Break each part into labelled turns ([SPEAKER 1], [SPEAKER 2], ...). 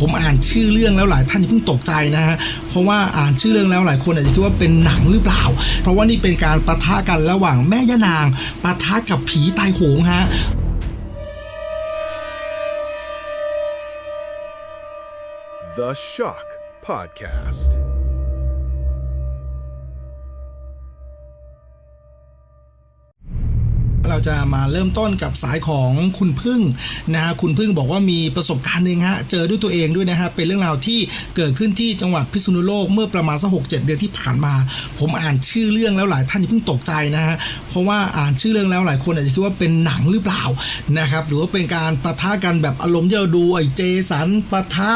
[SPEAKER 1] ผมอ่านชื่อเรื่องแล้วหลายท่านเพิ่งตกใจนะฮะเพราะว่าอ่านชื่อเรื่องแล้วหลายคนอาจจะคิดว่าเป็นหนังหรือเปล่า เพราะว่านี่เป็นการประทะกันระหว่างแม่ย่านางปะทะกับผีตายโหงฮะ
[SPEAKER 2] The Shock Podcast.
[SPEAKER 1] เราจะมาเริ่มต้นกับสายของคุณพึ่งนะฮะคุณพึ่งบอกว่ามีประสบการณ์หนึ่งฮะเจอด้วยตัวเองด้วยนะฮะเป็นเรื่องราวที่เกิดขึ้นที่จังหวัดพิษณุโลกเมื่อประมาณสักหกเจ็ดเดือนที่ผ่านมา ผมอ่านชื่อเรื่องแล้วหลายท่านเพิ่งตกใจนะฮะเพราะว่าอ่านชื่อเรื่องแล้วหลายคนอาจจะคิดว่าเป็นหนังหรือเปล่านะครับหรือว่าเป็นการประทะกันแบบอารมณ์ที่เราดูไอ้เจสันประทะ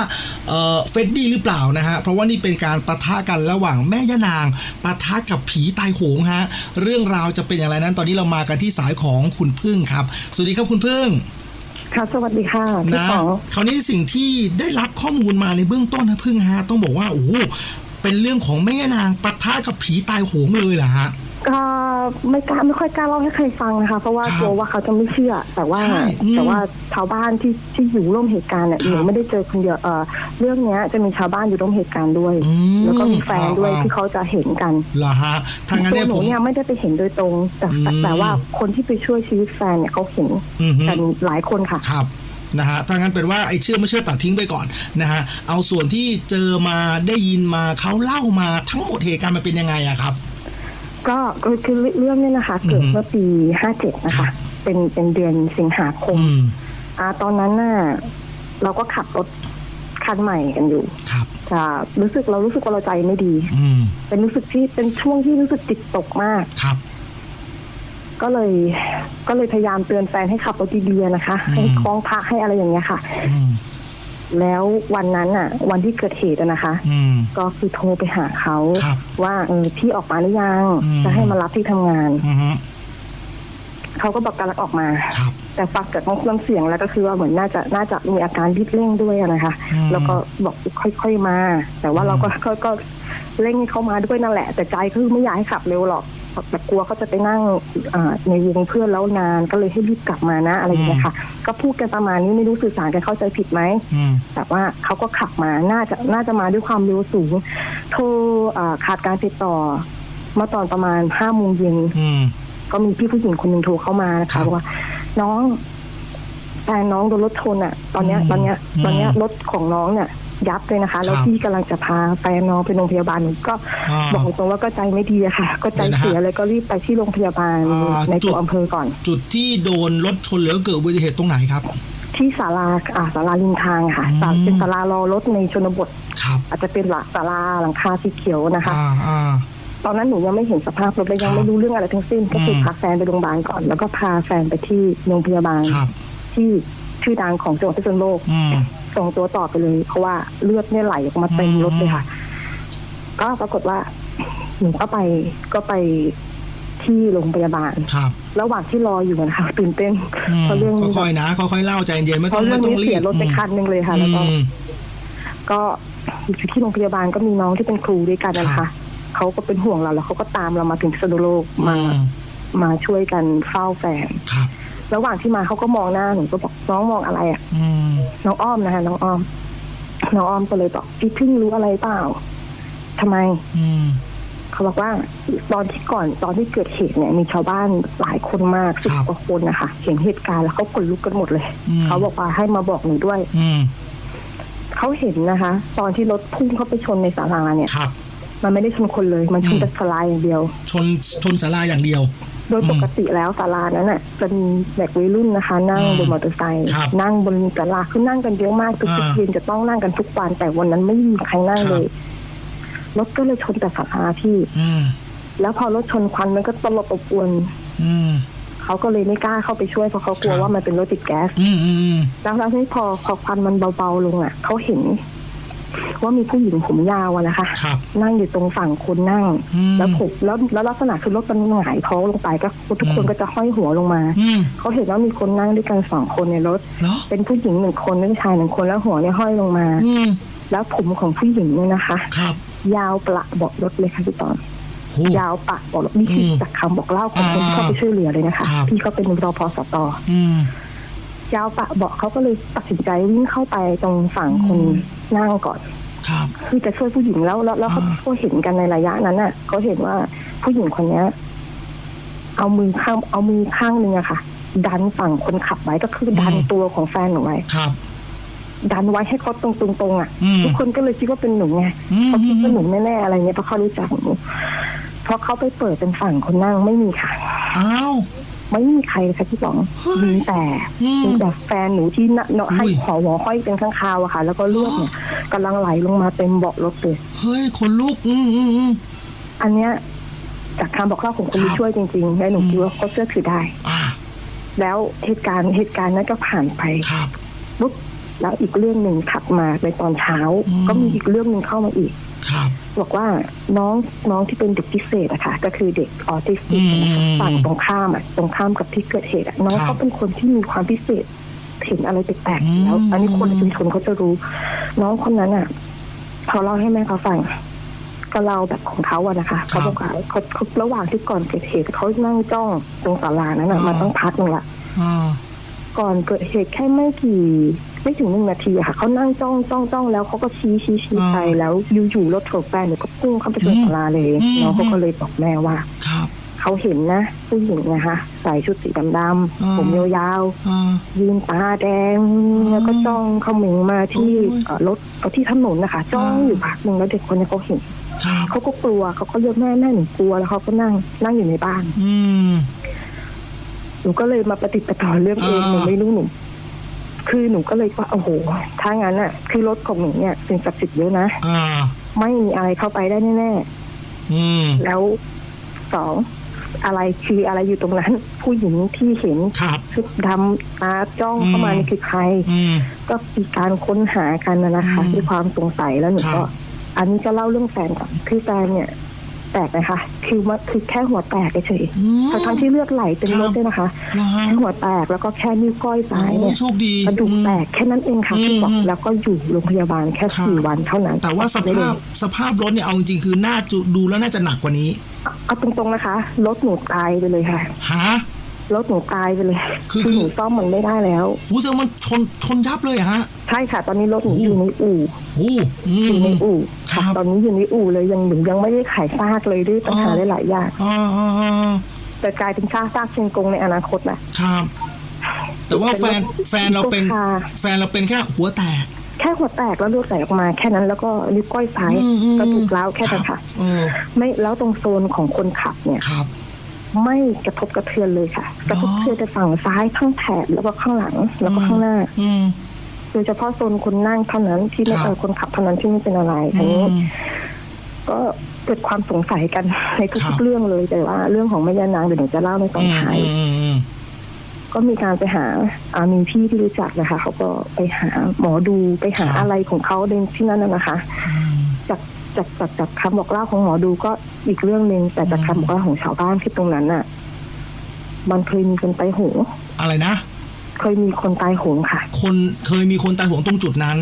[SPEAKER 1] เอ่อเฟดดี้หรือเปล่านะฮะเพราะว่านี่เป็นการประทะกันระหว่างแม่ย่านางประทะกับผีตายโหงฮะเรื่องราวจะเป็นอย่างไรนั้นตอนนี้เรามากันที่สายของคุณพึ่งครับ สวัสดีครับคุณพึ่ง
[SPEAKER 3] ค่ะสวัสดีค่ะพี่
[SPEAKER 1] นะ
[SPEAKER 3] ป๋อง
[SPEAKER 1] คราวนี้สิ่งที่ได้รับข้อมูลมาในเบื้องต้นนะพึ่งฮะต้องบอกว่าโอ้โหเป็นเรื่องของแม่ย่านางปะทะกับผีตายโหงเลยเหรอฮะ
[SPEAKER 3] ก็ไม่กล้าไม่ค่อยกล้าเล่าให้ใครฟังนะคะ เพราะว่า
[SPEAKER 1] ครับ
[SPEAKER 3] กลัวว่าเขาจะไม่เชื่อ แต่ว่า
[SPEAKER 1] ใช่อืม
[SPEAKER 3] แต่ว่าชาวบ้านที่ที่อยู่ร่วมเหตุการณ์เนี่ย
[SPEAKER 1] ครับ
[SPEAKER 3] หนูไม่ได้เจอคนเดียวเออเรื่องเนี้ยจะมีชาวบ้านอยู่ร่วมเหตุการณ์ด้วย
[SPEAKER 1] อืม
[SPEAKER 3] แล้วก็มีแฟนด้วย
[SPEAKER 1] อ่า
[SPEAKER 3] ที่เขาจะเห็นกัน
[SPEAKER 1] เหรอฮะทางนั้น
[SPEAKER 3] ตัว
[SPEAKER 1] เนี่ย
[SPEAKER 3] หนู
[SPEAKER 1] ผม
[SPEAKER 3] เนี่ยไม่ได้ไปเห็นโดยตรง แต่แต่
[SPEAKER 1] อืม
[SPEAKER 3] แต่ว่าคนที่ไปช่วยชีวิตแฟนเนี่ยเขาเห็น
[SPEAKER 1] อือฮึ
[SPEAKER 3] กันหลายคนค่ะ
[SPEAKER 1] ครับนะฮะถ้างั้นเป็นว่าไอ้เชื่อไม่เชื่อตัดทิ้งไปก่อนนะฮะเอาส่วนที่เจอมาได้ยินมาเขาเล่ามาทั้งหมดเหตุการณ์มันเป็นยังไงอะครับ
[SPEAKER 3] ก็คือคือเรื่องเนี้นะคะ เกิด
[SPEAKER 1] อือฮึ
[SPEAKER 3] เมื่อปีห้าเจ็ดนะ
[SPEAKER 1] ครั
[SPEAKER 3] คะ
[SPEAKER 1] บ
[SPEAKER 3] เป็นเป็นเดือนสิงหาคม
[SPEAKER 1] อืม
[SPEAKER 3] อ่า ตอนนั้นน่ะเราก็ขับรถคันใหม่กันอยู่
[SPEAKER 1] ครับ
[SPEAKER 3] จะรู้สึกเรารู้สึกว่าเราใจไม่ดี
[SPEAKER 1] อืม
[SPEAKER 3] เป็นรู้สึกที่เป็นช่วงที่รู้สึกจิตตกมาก
[SPEAKER 1] ครับ
[SPEAKER 3] ก็เลย ก็เลยพยายามเตือนแฟนให้ขับรถดีๆนะคะ
[SPEAKER 1] อืม
[SPEAKER 3] ให้คล้องพระให้อะไรอย่างเงี้ยค่ะ
[SPEAKER 1] อืม
[SPEAKER 3] แล้ววันนั้นอะ วันที่เกิดเหตุอะนะคะ
[SPEAKER 1] อืม
[SPEAKER 3] ก็คือโทรไปหาเขา
[SPEAKER 1] ครับ
[SPEAKER 3] ว่าเออพี่ออกมาหรือยัง
[SPEAKER 1] อืม
[SPEAKER 3] จะให้มารับที่ทำงาน
[SPEAKER 1] อืม
[SPEAKER 3] เขาก็บอกกำลังออกมา
[SPEAKER 1] ครับ
[SPEAKER 3] แต่ฟังจากน้ำเสียงแล้วก็คือว่าเหมือนน่าจะน่าจะมีอาการรีบเร่งด้วยอะนะคะ
[SPEAKER 1] อืม
[SPEAKER 3] แล้วก็บอกค่อยๆมา แต่ว่าเราก็ก็ก็เร่งให้เขามาด้วยนั่นแหละ แต่ใจคือไม่อยากให้ขับเร็วหรอก แต่กลัวเขาจะไปนั่งอ่าในวงเพื่อนแล้วนานก็เลยให้รีบกลับมานะอะไรอย่างเงี้ยค่ะ ก็พูดกันประมาณนี้ไม่รู้สื่อสารกันเข้าใจผิดไหม
[SPEAKER 1] อืม
[SPEAKER 3] แต่ว่าเขาก็ขับมาน่าจะน่าจะมาด้วยความเร็วสูง โทรอ่าขาดการติดต่อเมื่อตอนประมาณห้าโมงเย็น
[SPEAKER 1] อืม
[SPEAKER 3] ก็มีพี่ผู้หญิงคนหนึ่งโทรเข้ามานะ
[SPEAKER 1] ครั
[SPEAKER 3] คะ
[SPEAKER 1] บ
[SPEAKER 3] บอกว่า น้อง แฟนน้องโดนรถชนอะ ตอนเนี้ย
[SPEAKER 1] อืม
[SPEAKER 3] ตอนเนี้ย
[SPEAKER 1] อืม
[SPEAKER 3] ตอนเนี้ยรถของน้องเนี่ยยับเลยนะคะ แล้ว
[SPEAKER 1] ครับ
[SPEAKER 3] พี่กำลังจะพาแฟนน้องไปโรงพยาบาลหนูก็
[SPEAKER 1] อ่า
[SPEAKER 3] บอกตรงๆว่าก็ใจไม่ดีอะค่ะ ก็ใจ
[SPEAKER 1] เดี๋ยวนะฮะ
[SPEAKER 3] เสียเลยก็รีบไปที่โรงพยาบาล
[SPEAKER 1] อ่า
[SPEAKER 3] ใน
[SPEAKER 1] จุ
[SPEAKER 3] ตั
[SPEAKER 1] ด
[SPEAKER 3] วอำเภอก่อน
[SPEAKER 1] จุดที่โดนรถชนหรือเกิดอุบัติเหตุตรงไหนครับ
[SPEAKER 3] ที่ศาลาอ่าศาลาริมทางอะค่ะ
[SPEAKER 1] อืม
[SPEAKER 3] ศาลเป็นศาลารอรถในชนบท
[SPEAKER 1] ครับ
[SPEAKER 3] อาจจะเป็นหลักศาลาหลังคาสีเขียวนะคะ
[SPEAKER 1] อ่าอ่า
[SPEAKER 3] ตอนนั้นหนูยังไม่เห็นสภาพรถและยัง
[SPEAKER 1] ครับ
[SPEAKER 3] ไม่รู้เรื่องอะไรทั้งสิ้น ก็คืออ
[SPEAKER 1] ม
[SPEAKER 3] พาแฟนไปโรงพยาบาลก่อน แล้วก็พาแฟนไปที่โรงพยาบาล
[SPEAKER 1] ครับ
[SPEAKER 3] ที่ชื่อดังของจังหวัดพิษณุโลก
[SPEAKER 1] อืม
[SPEAKER 3] ส่งตัวต่อไปเลยเพราะว่าเลือดเนี่ยไหลออกมาเต็ม
[SPEAKER 1] อืม
[SPEAKER 3] รถเลยค่ะ ก็ปรากฏว่าหนูก็ไปก็ไปที่โรงพยาบาล
[SPEAKER 1] ครับ
[SPEAKER 3] ระหว่างที่รออยู่นะคะตื่นเต้น
[SPEAKER 1] อืม
[SPEAKER 3] เพราะเรื่องนี้
[SPEAKER 1] ค่อยๆนะค่อยๆเล่าใจเย็นไม่
[SPEAKER 3] เพ
[SPEAKER 1] ต้อง
[SPEAKER 3] ราะเรื่
[SPEAKER 1] ไม่
[SPEAKER 3] อง
[SPEAKER 1] ต้องรี
[SPEAKER 3] นี้เสีย
[SPEAKER 1] บ
[SPEAKER 3] รถไปคันหนึ่งเลยค่ะ แล้วก็
[SPEAKER 1] อืม
[SPEAKER 3] ก็อยู่ที่โรงพยาบาลก็มีน้องที่เป็นครูด้วยกันนะ
[SPEAKER 1] ครั
[SPEAKER 3] คะ
[SPEAKER 1] บ
[SPEAKER 3] เขาก็เป็นห่วงเราแล้วเขาก็ตามเรามาถึงพิษณุโลกมา
[SPEAKER 1] อืม
[SPEAKER 3] มาช่วยกันเฝ้าแฟน
[SPEAKER 1] ครับ
[SPEAKER 3] ระหว่างที่มาเขาก็มองหน้าหนูก็บอกน้องมองอะไรอะ
[SPEAKER 1] อืม
[SPEAKER 3] น้องอ้อมนะคะน้องอ้อม น้องอ้อมก็เลยบอกพี่พึ่งรู้อะไรเปล่าทำไม
[SPEAKER 1] อืม
[SPEAKER 3] เขาบอกว่าตอนที่ก่อนตอนที่เกิดเหตุเนี่ย มีชาวบ้านหลายคนมากสิบ
[SPEAKER 1] ครับ
[SPEAKER 3] กว่าคนนะคะเห็นเหตุการณ์แล้วเขาขนลุกกันหมดเลย
[SPEAKER 1] อืม
[SPEAKER 3] เขาบอกว่าให้มาบอกหนูด้วย
[SPEAKER 1] อืม
[SPEAKER 3] เขาเห็นนะคะ ตอนที่รถพุ่งเข้าไปชนในศาลาเนี่ย
[SPEAKER 1] ครับ
[SPEAKER 3] มันไม่ได้ชนคนเลย มันชน
[SPEAKER 1] อืม
[SPEAKER 3] แต่ศาลาอย่างเดียว
[SPEAKER 1] ชนชนศาลาอย่างเดียว
[SPEAKER 3] โดยปกติแล้วศาลานั้นน่ะจะมีเด็กวัยรุ่นนะคะ นั่ง
[SPEAKER 1] อืม
[SPEAKER 3] บนมอเตอร์ไซค์
[SPEAKER 1] ครับ
[SPEAKER 3] นั่งบนศาลาคือนั่งกันเยอะมากคือทุก
[SPEAKER 1] อ่า
[SPEAKER 3] เย็นจะต้องนั่งกันทุกวันแต่วันนั้นไม่มีใครนั่ง
[SPEAKER 1] ครับ
[SPEAKER 3] เลยรถก็เลยชนแต่ศาลาพี่
[SPEAKER 1] อืม
[SPEAKER 3] แล้วพอรถชนควันมันก็ตลบอบอวน
[SPEAKER 1] อืม
[SPEAKER 3] เขาก็เลยไม่กล้าเข้าไปช่วยเพราะเขากลัว
[SPEAKER 1] ครับ
[SPEAKER 3] ว่ามันเป็นรถติดแก๊ส
[SPEAKER 1] อืมอืมอืม
[SPEAKER 3] แล้วแล้วที่พอพอควันมันเบาๆลงอะเขาเห็น ว่ามีผู้หญิงผมยาวอะนะคะ
[SPEAKER 1] ครับ
[SPEAKER 3] นั่งอยู่ตรงฝั่งคนนั่ง
[SPEAKER 1] อืม
[SPEAKER 3] แล้วผมแล้วแล้วลักษณะคือรถมันหงายท้องลงไปก็ทุกคน
[SPEAKER 1] อืม
[SPEAKER 3] ก็จะห้อยหัวลงมา
[SPEAKER 1] อืม
[SPEAKER 3] เขาเห็นว่ามีคนนั่งด้วยกันสองคนในรถ
[SPEAKER 1] เหรอ
[SPEAKER 3] เป็นผู้หญิงหนึ่งคนและผู้ชายหนึ่งคนแล้วหัวเนี่ยห้อยลงมา
[SPEAKER 1] อืม
[SPEAKER 3] แล้วผมของผู้หญิงเนี่ยนะคะ
[SPEAKER 1] ครับ
[SPEAKER 3] ยาวประเบอกรถเลยค่ะพี่ตอน
[SPEAKER 1] โห
[SPEAKER 3] ยาวปะบอกรถนี่คืออ
[SPEAKER 1] ม
[SPEAKER 3] จากคำบอกเล่าของคนที่
[SPEAKER 1] อ่า
[SPEAKER 3] เข้าไปช่วยเหลือเลยนะคะ
[SPEAKER 1] ครับ
[SPEAKER 3] พี่ก็เป็นรพสต
[SPEAKER 1] อืม
[SPEAKER 3] ยาวปะเบาะเขาก็เลยตัดสินใจวิ่งเข้าไปตรงฝั่งคนนั่งก่อน
[SPEAKER 1] ครับ
[SPEAKER 3] คือจะช่วยผู้หญิงแล้วแล้วแล้วเขา
[SPEAKER 1] อ่า
[SPEAKER 3] ก็เห็นกันในระยะนั้นน่ะเขาเห็นว่าผู้หญิงคนเนี้ย เอามือข้างเอามือข้างหนึ่งอะค่ะ ดันฝั่งคนขับไว้ก็คือดันตัวของแฟนหนูไว้
[SPEAKER 1] ครับ
[SPEAKER 3] ดันไว้ให้เขาตรงๆตรงๆอะ
[SPEAKER 1] อืม
[SPEAKER 3] ทุกคนก็เลยคิดว่าเป็นหนูไง
[SPEAKER 1] อืม
[SPEAKER 3] เขาคิดว่าหนูแน่ๆอะไรเงี้ยเพราะเขารู้จักหนูพอเขาไปเปิดเป็นฝั่งคนนั่งไม่มีค่ะ
[SPEAKER 1] อ้าว
[SPEAKER 3] ไม่มีใครเลยค่ะที่บอก
[SPEAKER 1] เฮ้ย
[SPEAKER 3] มีแต่
[SPEAKER 1] อืม
[SPEAKER 3] มีแต่แฟนหนูที่น่ะเนาะให้
[SPEAKER 1] อุ้ย
[SPEAKER 3] หอหัวห้อยเป็นข้างคาวอะค่ะ แล้วก็เลือดเนี่ยกำลังไหลลงมาเต็มเบาะรถเลย
[SPEAKER 1] เฮ้ยคนลุกอืมอืมอืม
[SPEAKER 3] อันเนี้ยจากคำบอกเล่าของคน
[SPEAKER 1] ครับ
[SPEAKER 3] ที่ช่วยจริงๆและหนูคิดว่าเขาเชื่อถือได้
[SPEAKER 1] อ่า
[SPEAKER 3] แล้วเหตุการณ์เหตุการณ์นั้นก็ผ่านไป
[SPEAKER 1] ครับ
[SPEAKER 3] ปุ๊บแล้วอีกเรื่องหนึ่งถัดมาในตอนเช้า
[SPEAKER 1] อืม
[SPEAKER 3] ก็มีอีกเรื่องหนึ่งเข้ามาอีก
[SPEAKER 1] ครับ
[SPEAKER 3] บอกว่าน้องน้องที่เป็นเด็กพิเศษอะค่ะ ก็คือเด็กออทิสติกนะคะ
[SPEAKER 1] อืม
[SPEAKER 3] ฝั่งตรงข้ามอะตรงข้ามกับที่เกิดเหตุอะน้อง
[SPEAKER 1] ครับ
[SPEAKER 3] เขาเป็นคนที่มีความพิเศษเห็นอะไรแปลก
[SPEAKER 1] อื
[SPEAKER 3] ๆ
[SPEAKER 1] ม
[SPEAKER 3] แล้ว อันนี้คนในชุมชนเขาจะรู้ น้องคนนั้นอะเขาเล่าให้แม่เขาฟังก็เล่าแบบของเขาอะนะคะเขาบอกว่าเขาเขาระหว่างที่ก่อนเกิดเหตุเขานั่งจ้องตรงศาลานั้นอะมาตั้งพักหนึงละ
[SPEAKER 1] อ่า
[SPEAKER 3] ก่อนเกิดเหตุแค่ไม่กี่ ไม่ถึงหนึ่งนาทีอะค่ะเขานั่งจ้องจ้องจ้องแล้วเขาก็ชี้ชี้ชี้
[SPEAKER 1] อ่า
[SPEAKER 3] ไปแล้วอยู่ๆรถของแฟนหนูก็พุ่งเข้าไปชนศาลาเลย
[SPEAKER 1] อืม
[SPEAKER 3] น้องเขาก็เลยบอกแม่ว่า
[SPEAKER 1] ครับ
[SPEAKER 3] เขาเห็นนะผู้หญิงนะคะใส่ชุดสีดำ
[SPEAKER 1] อ่า
[SPEAKER 3] ๆผมยาว
[SPEAKER 1] อ่า
[SPEAKER 3] ๆยืนตาแดงแล้วก็จ้องเขมิงมาที่
[SPEAKER 1] โอ้ย
[SPEAKER 3] เอ่อรถเอาที่ถนนนะคะ จ้อง
[SPEAKER 1] อ่า
[SPEAKER 3] อยู่พักหนึ่งแล้วเด็กคนนี้เขาเห็น
[SPEAKER 1] ครับ
[SPEAKER 3] เขาก็กลัวเขาก็เรียกแม่แม่หนูกลัวแล้วเขาก็นั่งนั่งอยู่ในบ้าน
[SPEAKER 1] อืม
[SPEAKER 3] หนูก็เลยมาปฏิดประต่อเรื่องเอง
[SPEAKER 1] อ่า
[SPEAKER 3] หนูไม่รู้หนู คือหนูก็เลยว่าโอ้โหถ้างั้นอะ คือรถของหนูเนี่ยสิ่งศักดิ์สิทธิ์เยอะนะ
[SPEAKER 1] อ่า
[SPEAKER 3] ไม่มีอะไรเข้าไปได้แน่
[SPEAKER 1] อืม
[SPEAKER 3] ๆแล้วสองอะไรคืออะไรอยู่ตรงนั้น ผู้หญิงที่เห็น
[SPEAKER 1] ครับ
[SPEAKER 3] ชุดดำตาจ้องเข้ามา
[SPEAKER 1] อืม
[SPEAKER 3] นี่คือใคร
[SPEAKER 1] อืม
[SPEAKER 3] ก็มีการค้นหากันนะนะคะ
[SPEAKER 1] อืม
[SPEAKER 3] ด้วยความสงสัยแล้วหนู
[SPEAKER 1] ครั
[SPEAKER 3] ก็
[SPEAKER 1] บ
[SPEAKER 3] อันนี้ก็เล่าเรื่องแฟนก่อนคือแฟนเนี่ย แตกนะคะ คือว่าคือแค่หัวแตกเฉย
[SPEAKER 1] อืม
[SPEAKER 3] ๆทั้งๆที่เลือดไหลเต็มรถด้วยนะคะ
[SPEAKER 1] เหรอฮะ
[SPEAKER 3] แค่หัวแตกแล้วก็แค่นิ้วก้อยซ้าย
[SPEAKER 1] โอ้
[SPEAKER 3] เนี่ย
[SPEAKER 1] โชคดี
[SPEAKER 3] กระดูกแตกแค่นั้นเองค่ะ
[SPEAKER 1] อืม
[SPEAKER 3] ที่บอก
[SPEAKER 1] อืม
[SPEAKER 3] แล้วก็อยู่โรงพยาบาลแค่
[SPEAKER 1] ครับ
[SPEAKER 3] สี่วันเท่านั้น
[SPEAKER 1] แต่ว่าส
[SPEAKER 3] ไม่ได้
[SPEAKER 1] ภาพสภาพรถเนี่ยเอาจริงๆคือน่าจะดูแล้วน่าจะหนักกว่านี้
[SPEAKER 3] เอาตรงๆนะคะ รถหนูตายไปเลยค่ะ
[SPEAKER 1] ฮะ
[SPEAKER 3] รถหนูตายไปเลย
[SPEAKER 1] คือ
[SPEAKER 3] หนูซ่อมมันไม่ได้แล้ว
[SPEAKER 1] หูแสดงว่ามันชนชนยับเลยเหรอฮะ
[SPEAKER 3] ใช่ค่ะ ตอนนี้รถหนู
[SPEAKER 1] โอ้
[SPEAKER 3] อยู่ในอู่
[SPEAKER 1] หูอื
[SPEAKER 3] อยู่ใน
[SPEAKER 1] ม
[SPEAKER 3] อู่
[SPEAKER 1] ครับ
[SPEAKER 3] ตอนนี้อยู่ในอู่เลยยังหนูยังไม่ได้ขายซากเลยด้วยปัญหา
[SPEAKER 1] อ๋อ
[SPEAKER 3] หลายๆอย่าง
[SPEAKER 1] อ่าอ่าอ่า
[SPEAKER 3] แต่กลายเป็นซากซากเชียงกงในอนาคตนะครับ
[SPEAKER 1] แต่ว่าแฟนแฟนเราเป็น
[SPEAKER 3] ค่ะ
[SPEAKER 1] แฟนเราเป็นแค่หัวแตก
[SPEAKER 3] แค่หัวแตกแล้วเลือดไหลออกมาแค่นั้นแล้วก็นิ้วก้อยซ้าย
[SPEAKER 1] อืมอืม
[SPEAKER 3] กระดูกร้าวแค่นั้นค่ะ
[SPEAKER 1] เออ
[SPEAKER 3] ไม่แล้วตรงโซนของคนขับเนี่ย
[SPEAKER 1] ครับ
[SPEAKER 3] ไม่กระทบกระเทือนเลยค่ะ กระทบกระเทือนแต่ฝั่งซ้ายข้างแถบแล้วก็ข้างหลังแล้วก็ข้างหน้า
[SPEAKER 1] อืม
[SPEAKER 3] โดยเฉพาะโซนคนนั่งเท่านั้นที่ไม่
[SPEAKER 1] ครับ
[SPEAKER 3] เออคนขับเท่านั้นที่ไม่เป็นอะไรอันนี้
[SPEAKER 1] อืม
[SPEAKER 3] ก็เกิดความสงสัยกันใน
[SPEAKER 1] ครั
[SPEAKER 3] ทุก
[SPEAKER 1] บ
[SPEAKER 3] ๆเรื่องเลยแต่ว่า เรื่องของแม่ยานางเดี๋ยวหนูจะเล่าในตอนท้าย
[SPEAKER 1] อืมอืม
[SPEAKER 3] ก็มีการไปหาอามีพี่ที่รู้จักนะคะเขาก็ไปหาหมอดูไปหาอะไรของเขาในที่นั่นนะนะคะ จากจากจากจากคำบอกเล่าของหมอดูก็อีกเรื่องหนึ่งแต่จากคำบอกเล่าของชาวบ้านที่ตรงนั้นน่ะ มันเคยมีคนตายโหง
[SPEAKER 1] อะไรนะ
[SPEAKER 3] เคยมีคนตายโหงค่ะ
[SPEAKER 1] คนเคยมีคนตายโหงตรงจุดนั้น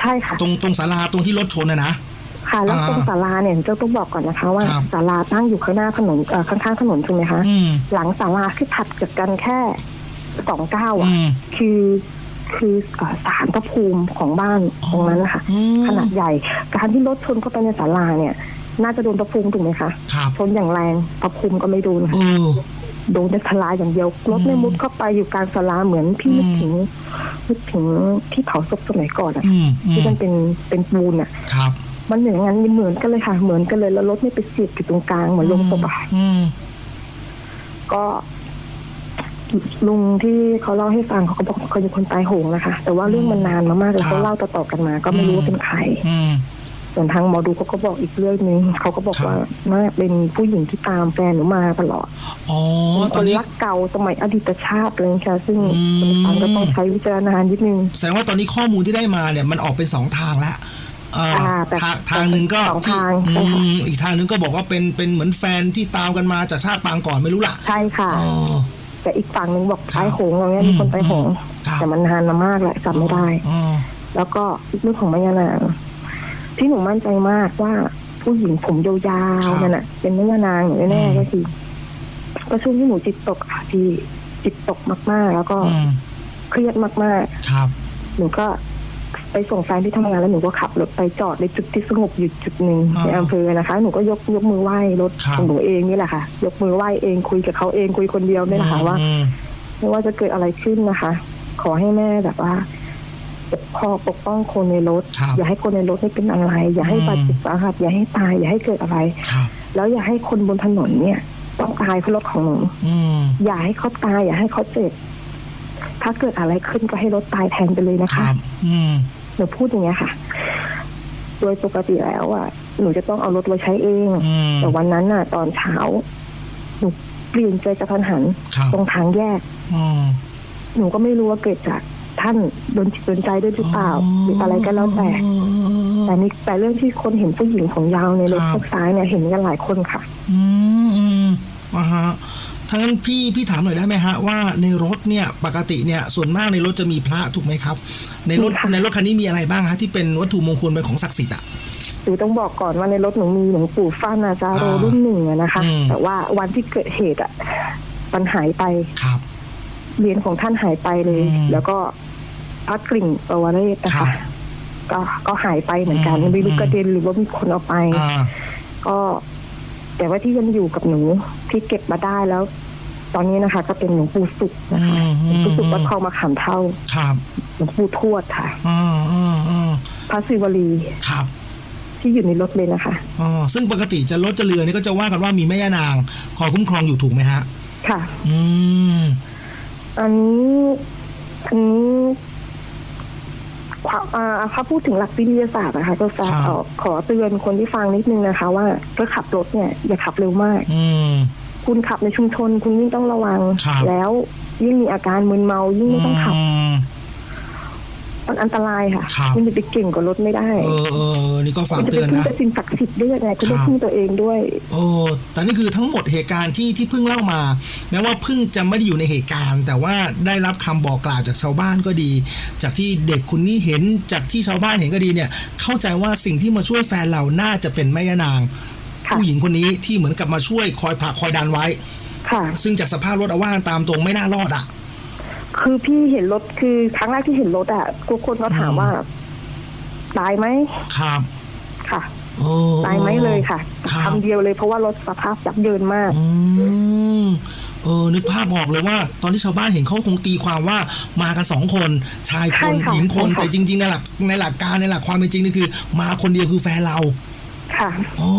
[SPEAKER 3] ใช่ค่ะ
[SPEAKER 1] ตรงตรงศาลาตรงที่รถชนนะนะ
[SPEAKER 3] ค่ะ แล้ว
[SPEAKER 1] อ่า
[SPEAKER 3] ตรงศาลาเนี่ยเจ้าต้องบอกก่อนนะคะ ว่า
[SPEAKER 1] ครับ
[SPEAKER 3] ศาลาตั้งอยู่ข้างหน้าถนนเอ่อข้างๆถนนใช่ไหมคะ
[SPEAKER 1] อืม
[SPEAKER 3] หลังศาลาคือถัดจากกันแค่สองก้าวอะ
[SPEAKER 1] อืม
[SPEAKER 3] คือ คือเอ่อศาลพระภูมิของบ้านตรงนั้นนะคะ
[SPEAKER 1] อืม
[SPEAKER 3] ขนาดใหญ่ การที่รถชนเข้าไปในศาลาเนี่ย น่าจะโดนพระภูมิถูกไหมคะ
[SPEAKER 1] ครับ
[SPEAKER 3] ชนอย่างแรงพระภูมิก็ไม่โดน
[SPEAKER 1] เอ
[SPEAKER 3] ค่ะ
[SPEAKER 1] อ
[SPEAKER 3] โดนในศาลาอย่างเดียวรถไม่มุดเข้าไปอยู่กลางศาลาเหมือนพี่นึกถึงนึกถึงที่เผาศพสมัยก่อนอะ
[SPEAKER 1] อืมอื
[SPEAKER 3] ที่
[SPEAKER 1] ม
[SPEAKER 3] มันเป็นเป็นปูนอะ
[SPEAKER 1] ครับ
[SPEAKER 3] มันเหมือนงั้นเหมือนกันเลยค่ะ เหมือนกันเลยแล้วรถไม่ไปเสียบอยู่ตรงกลางเหมือนลงศพอะ
[SPEAKER 1] อืม
[SPEAKER 3] ก็ ลุงที่เขาเล่าให้ฟังเขาก็บอกว่าเขาเป็นคนตายโหงนะคะ แต่ว่าเรื่องมันนานมามากแล้วเขาเล่าต่อๆกันมา ก็ไม่รู้ว่าเป็นใคร
[SPEAKER 1] อืม
[SPEAKER 3] ส่วนทางหมอดูเขาก็บอกอีกเรื่องหนึงเขาก็บอก
[SPEAKER 1] ครับ
[SPEAKER 3] ว่าน่าเป็นผู้หญิงที่ตามแฟนหนูมาตลอด
[SPEAKER 1] อ๋อ
[SPEAKER 3] เป็น
[SPEAKER 1] ต
[SPEAKER 3] ค
[SPEAKER 1] อน
[SPEAKER 3] น
[SPEAKER 1] นี้
[SPEAKER 3] รักเก่าสมัยอดีตชาติเลยค่ะ ซึ่ง
[SPEAKER 1] อืม
[SPEAKER 3] คนฟังก็ต้องใช้วิจารณญาณนิดนึง
[SPEAKER 1] แสดงว่าตอนนี้ข้อมูลที่ได้มาเนี่ยมันออกเป็นสองทางแล้วเอ่อ
[SPEAKER 3] อ่าแต่
[SPEAKER 1] ทางทางหนึ่งก็
[SPEAKER 3] สอง
[SPEAKER 1] ที่
[SPEAKER 3] ทาง
[SPEAKER 1] อื
[SPEAKER 3] ใช่ค่ะ
[SPEAKER 1] มอีกทางหนึ่งก็บอกว่าเป็นเป็นเหมือนแฟนที่ตามกันมาจากชาติปางก่อนไม่รู้ล่ะ
[SPEAKER 3] ใช่ค่ะ
[SPEAKER 1] อ๋อ
[SPEAKER 3] แต่อีกฝั่งหนึ่งบอก
[SPEAKER 1] ครับ
[SPEAKER 3] ตายโหงอย่างเงี้ยมีคนตายโหง
[SPEAKER 1] ครับ
[SPEAKER 3] แต่มันนานมามากแหละจำไม่ได้
[SPEAKER 1] อ๋อ
[SPEAKER 3] แล้วก็อีกเรื่องของมายานางที่หนูมั่นใจมากว่าผู้หญิงผมยาวๆนั่นน่ะ เป็นมายานางอย่างแน่ๆก็คือก็ช่วงที่หนูจิตตกค่ะที่จิตตกมากๆ แล้วก็
[SPEAKER 1] อืม
[SPEAKER 3] เครียดมาก
[SPEAKER 1] ครับ
[SPEAKER 3] ๆหนูก็ ไปส่งแฟนที่ทำงานแล้วหนูก็ขับรถไปจอดในจุดที่สงบอยู่จุดหนึ่ง
[SPEAKER 1] อ่า
[SPEAKER 3] ในอำเภอนะคะ หนูก็ยกยกมือไหว้รถ
[SPEAKER 1] ครับ
[SPEAKER 3] ของหนูเองนี่แหละค่ะ ยกมือไหว้เองคุยกับเขาเองคุยคนเดียวนี่แหละค่ะว่า
[SPEAKER 1] อืม
[SPEAKER 3] ไม่ว่าจะเกิดอะไรขึ้นนะคะ ขอให้แม่แบบว่าปกครองปกป้องคนในรถ
[SPEAKER 1] ครับ
[SPEAKER 3] อย่าให้คนในรถไม่เป็นอะไร อย่าให้
[SPEAKER 1] อืม
[SPEAKER 3] บาดเจ็บสาหัสอย่าให้ตาย อย่าให้เกิดอะไร
[SPEAKER 1] ครับ
[SPEAKER 3] แล้วอย่าให้คนบนถนนเนี่ยต้องตายเพราะรถของหนู
[SPEAKER 1] อืม
[SPEAKER 3] อย่าให้เขาตาย อย่าให้เขาเจ็บ ถ้าเกิดอะไรขึ้นก็ให้รถตายแทนไปเลยนะ
[SPEAKER 1] ค
[SPEAKER 3] คะ
[SPEAKER 1] รับอืม
[SPEAKER 3] หนูพูดอย่างเงี้ยค่ะ โดยปกติแล้วอะหนูจะต้องเอารถไว้ใช้เอง
[SPEAKER 1] อืม
[SPEAKER 3] แต่วันนั้นน่ะ ตอนเช้าหนูเปลี่ยนใจกระทันหัน
[SPEAKER 1] ครับ
[SPEAKER 3] ตรงทางแยก
[SPEAKER 1] อืม
[SPEAKER 3] หนูก็ไม่รู้ว่าเกิดจากท่านโดนจิตโดนใจด้วยหรือเปล่า หรืออะไรก็แล้วแต่ แต่นี่แต่เรื่องที่คนเห็นผู้หญิงผมยาวในรถ
[SPEAKER 1] ครับ
[SPEAKER 3] ข้างซ้ายเนี่ยเห็นกันหลายคนค่ะ
[SPEAKER 1] อืมอืมอ่าฮะ ถ้างั้นพี่พี่ถามหน่อยได้ไหมฮะว่าในรถเนี่ยปกติเนี่ยส่วนมากในรถจะมีพระถูกไหมครับ ในรถ
[SPEAKER 3] มีค่ะ
[SPEAKER 1] ในรถคันนี้มีอะไรบ้างฮะที่เป็นวัตถุมงคลเป็นของศักดิ์สิทธิ์อะ
[SPEAKER 3] หนูต้องบอกก่อนว่าในรถหนูมีหลวงปู่ฟ้านาจาโร
[SPEAKER 1] อ่า
[SPEAKER 3] รุ่นหนึ่งอะนะคะ
[SPEAKER 1] อืม
[SPEAKER 3] แต่ว่าวันที่เกิดเหตุอะมันหายไป
[SPEAKER 1] ครับ
[SPEAKER 3] เหรียญของท่านหายไปเลย
[SPEAKER 1] อืม
[SPEAKER 3] แล้วก็พระกริ่งปวเรศนะ
[SPEAKER 1] ครั
[SPEAKER 3] คะ
[SPEAKER 1] บ
[SPEAKER 3] ก็ก็หายไปเหมือนกัน
[SPEAKER 1] อืม
[SPEAKER 3] ไม่รู้กระเด็นหรือว่ามีคนเอาไป
[SPEAKER 1] อ่า
[SPEAKER 3] ก็ แต่ว่าที่ยังอยู่กับหนูที่เก็บมาได้แล้ว ตอนนี้นะคะ ก็เป็นหลวงปู่สุขนะคะ
[SPEAKER 1] อืม
[SPEAKER 3] หลวงปู่สุขวัดทองมาขามเท่า
[SPEAKER 1] ครับ
[SPEAKER 3] หลวงปู่ทวดค่ะ
[SPEAKER 1] อ่าอ่าอ่า
[SPEAKER 3] พระศิวลี
[SPEAKER 1] ครับ
[SPEAKER 3] ที่อยู่ในรถเลยนะคะ
[SPEAKER 1] อ๋อซึ่งปกติจะรถจะเรือนี่ก็จะว่ากันว่ามีแม่ย่านางคอยคุ้มครองอยู่ถูกไหมฮะ
[SPEAKER 3] ค่ะ
[SPEAKER 1] อืม
[SPEAKER 3] อันนี้อันนี้ความ อ่าถ้าพูดถึงหลักวิทยาศาสตร์นะคะก็จะ
[SPEAKER 1] ครับ
[SPEAKER 3] ขอขอเตือนคนที่ฟังนิดนึงนะคะ ว่าก็ขับรถเนี่ยอย่าขับเร็วมาก
[SPEAKER 1] อืม
[SPEAKER 3] คุณขับในชุมชน คุณยิ่งต้องระวัง
[SPEAKER 1] ครับ
[SPEAKER 3] แล้วยิ่งมีอาการมึนเมายิ่งไม่ต้องขับ
[SPEAKER 1] ม
[SPEAKER 3] มันอันตรายค่ะ
[SPEAKER 1] ครับ
[SPEAKER 3] คุณจะไปเก่งกว่ารถไม่ได้
[SPEAKER 1] เออเออเออนี่ก็ฝาก
[SPEAKER 3] คุณจะ
[SPEAKER 1] เตื
[SPEAKER 3] ไป
[SPEAKER 1] อน
[SPEAKER 3] พึ่ง
[SPEAKER 1] นะ
[SPEAKER 3] แต่สิ่งศักดิ์สิทธิ์ได้ยังไงคุณต้อ
[SPEAKER 1] ค
[SPEAKER 3] ง
[SPEAKER 1] รับ
[SPEAKER 3] พึ่งตัวเองด้วย
[SPEAKER 1] โอ้แต่นี่คือทั้งหมดเหตุการณ์ที่ที่เพิ่งเล่ามา แม้ว่าเพิ่งจะไม่ได้อยู่ในเหตุการณ์ แต่ว่าได้รับคำบอกกล่าวจากชาวบ้านก็ดี จากที่เด็กคนนี้เห็นจากที่ชาวบ้านเห็นก็ดีเนี่ย เข้าใจว่าสิ่งที่มาช่วยแฟนเราน่าจะเป็นแม่ย่านาง
[SPEAKER 3] ค่ะ
[SPEAKER 1] ผู้หญิงคนนี้ที่เหมือนกับมาช่วยคอยผลักคอยดันไว้
[SPEAKER 3] ค่ะ
[SPEAKER 1] ซึ่งจากสภาพรถเอาว่ากันตามตรงไม่น่ารอดอะ
[SPEAKER 3] คือพี่เห็นรถคือครั้งแรกที่เห็นรถอะทุกคนก็ถามว่า ตายไหม
[SPEAKER 1] ครับ
[SPEAKER 3] ค่ะ
[SPEAKER 1] โอ้
[SPEAKER 3] ตายไหมเลยค่ะ
[SPEAKER 1] ครับ
[SPEAKER 3] คำเดียวเลยเพราะว่ารถสภาพยับเยินมาก
[SPEAKER 1] อืมเออนึกภาพออกเลยว่า ตอนที่ชาวบ้านเห็นเขาคงตีความว่ามากันสองคน ชายค
[SPEAKER 3] ใช่
[SPEAKER 1] น
[SPEAKER 3] ค่ะ
[SPEAKER 1] หญิงคน
[SPEAKER 3] ใช่ค่ะ
[SPEAKER 1] แต่จริงๆในหลักในหลักการในหลักความเป็นจริงนี่คือ มาคนเดียวคือแฟนเรา
[SPEAKER 3] ค่ะ
[SPEAKER 1] โอ้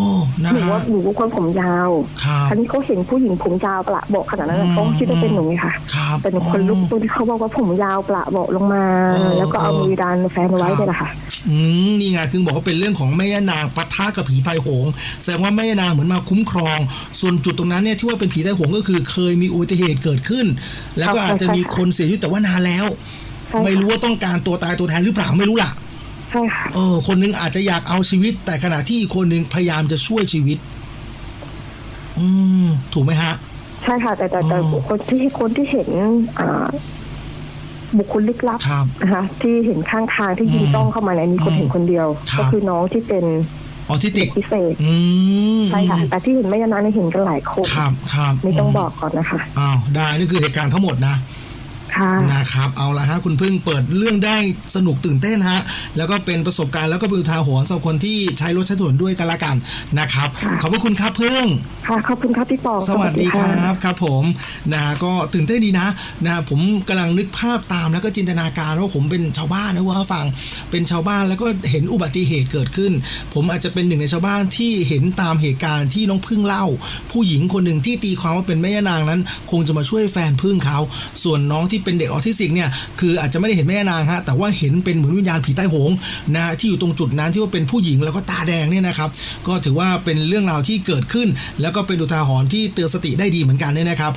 [SPEAKER 1] นะ
[SPEAKER 3] หนูว่า
[SPEAKER 1] ฮะ
[SPEAKER 3] หนูว่าคนผมยาว
[SPEAKER 1] ครับ
[SPEAKER 3] คราวนี้เขาเห็นผู้หญิงผมยาวประบอกขนาดนั้นนะเขาคิดว่าเป็นหนูไงค่ะ
[SPEAKER 1] ครับ
[SPEAKER 3] แต่หนูคนลุกตรงที่เขาบอกว่าผมยาวประบอกลงมา
[SPEAKER 1] เออ
[SPEAKER 3] แล้วก็เอามือดันแฟนไว้เนี่ยแหละค่ะ
[SPEAKER 1] อืมนี่ไงซึ่งบอกว่าเป็นเรื่องของแม่ย่านางปะทะกับผีไตโหง แสดงว่าแม่ย่านางเหมือนมาคุ้มครอง ส่วนจุดตรงนั้นเนี่ยที่ว่าเป็นผีไตโหงก็คือเคยมีอุบัติเหตุเกิดขึ้น แล้วก็อาจจะมีคนเสียชีวิตแต่ว่านานแล้ว
[SPEAKER 3] ใช่ค่ะ
[SPEAKER 1] ไม่รู้ว่าต้องการตัวตายตัวแทนหรือเปล่าไม่รู้ล่ะ
[SPEAKER 3] ใช่ค่ะ
[SPEAKER 1] เออ คนหนึงอาจจะอยากเอาชีวิต แต่ขณะที่อีกคนหนึงพยายามจะช่วยชีวิต อืม ถูกไหมฮะ
[SPEAKER 3] ใช่ค่ะ แต่แต่แต่
[SPEAKER 1] อ๋อ
[SPEAKER 3] คนที่คนที่เห็นอ่าบุคคลลึกลับ
[SPEAKER 1] ครับ
[SPEAKER 3] นะคะที่เห็นข้างทางที่ยิง
[SPEAKER 1] อืม
[SPEAKER 3] ต้องเข้ามาเนี่ยมีคนเห็นคนเดียว
[SPEAKER 1] ครับ
[SPEAKER 3] ก็คือน้องที่เป็น
[SPEAKER 1] ออทิสติ
[SPEAKER 3] เด็
[SPEAKER 1] ก
[SPEAKER 3] ก พิเศษ
[SPEAKER 1] อืม
[SPEAKER 3] ใช่ค่ะ แต่ที่เห็นไม่ยานานเนี่ยเห็นกันหลายคน
[SPEAKER 1] ครับครับ
[SPEAKER 3] ไม่ต้องบอกก่อนนะคะ
[SPEAKER 1] อ้าวได้นี่คือเหตุการณ์ทั้งหมดนะ
[SPEAKER 3] ค่ะ
[SPEAKER 1] นะครับเอาละฮะคุณพึ่งเปิดเรื่องได้สนุกตื่นเต้นฮะแล้วก็เป็นประสบการณ์แล้วก็เป็นอุทาหรณ์สำหรับคนที่ใช้รถใช้ถนนด้วยกันละกันนะครับ
[SPEAKER 3] ค่ะ
[SPEAKER 1] ขอบพระคุณครับพึ่ง
[SPEAKER 3] ค่ะ ขอบคุณครับพี่ปอ
[SPEAKER 1] สวัสดีครับครับผมนะก็ตื่นเต้นดีนะนะผมกำลังนึกภาพตามแล้วก็จินตนาการว่าผมเป็นชาวบ้านนะว่าฟังเป็นชาวบ้านแล้วก็เห็นอุบัติเหตุเกิดขึ้น ผมอาจจะเป็นหนึ่งในชาวบ้านที่เห็นตามเหตุการณ์ที่น้องพึ่งเล่า ผู้หญิงคนหนึ่งที่ตีความว่าเป็นแม่ย่านางนั้น คงจะมาช่วยแฟนพึ่งเขา ส่วนน้องที่เป็นเด็กออทิสติกเนี่ยคืออาจจะไม่ได้เห็นแม่นางฮะแต่ว่าเห็นเป็นเหมือนวิญญาณผีใต้โหงนะที่อยู่ตรงจุดนั้นที่ว่าเป็นผู้หญิงแล้วก็ตาแดงเนี่ยนะครับก็ถือว่าเป็นเรื่องราวที่เกิดขึ้น แล้วก็เป็นอุทาหรณ์ที่เตือนสติได้ดีเหมือนกันเนี่ยนะครับ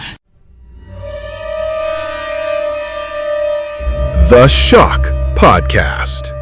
[SPEAKER 2] The Shock Podcast.